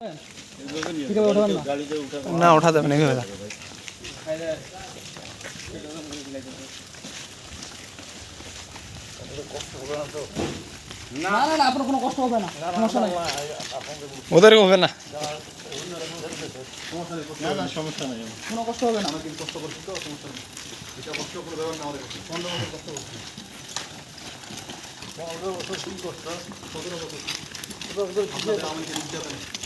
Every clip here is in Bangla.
না না ওঠা যাবে না এইভাবে না। না না না আপনার কোনো কষ্ট হবে না সমস্যা নাই ওদের হবে না কোনো কষ্ট হবে না হ্যাঁ ভাইয়া হ্যাঁ ভাইয়া এখন কি করতেছেন এ আর ভাইয়া সামনে আসো একটু। শেষে আপনি শেষে আপনি আনবেন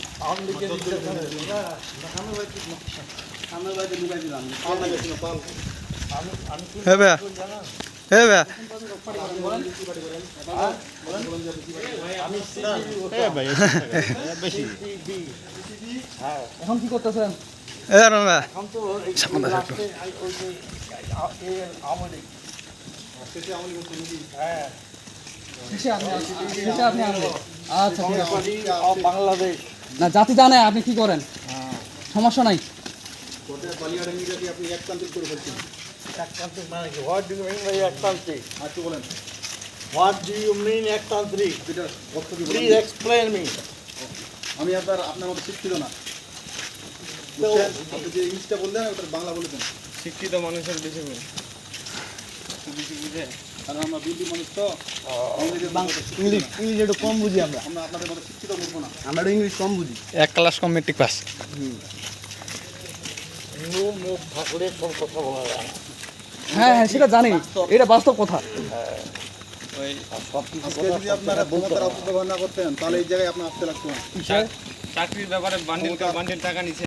আচ্ছা ঠিক আছে। বাংলাদেশ। না জাতি জানে আপনি কি করেন। সমস্যা নাই। মানে মিন মিন আমি আপনার আপনার মতো শিক্ষিত না। আপনি যে ইংলিশটা বললেন ওটা বাংলা বলেছেন শিক্ষিত মানুষের বেশি বেশি বুঝে। কারণ আমরা বিউটি মানুষ তো ইংলিশ ইংলিশ একটু কম বুঝি আমরা। আমরা আপনাদের মতো শিক্ষিত বলব না। আমরা একটু ইংলিশ কম বুঝি। এক ক্লাস কম মেট্রিক পাস মুখ থাকলে সব কথা বলা যায়। হ্যাঁ হ্যাঁ সেটা জানি। এটা বাস্তব কথা। যদি আপনারা ক্ষমতার অপব্যবহার না করতেন তাহলে এই জায়গায় আপনার আসতে লাগতো না। চাকরির ব্যাপারে বান্ডিল বান্ডিল টাকা নিচ্ছে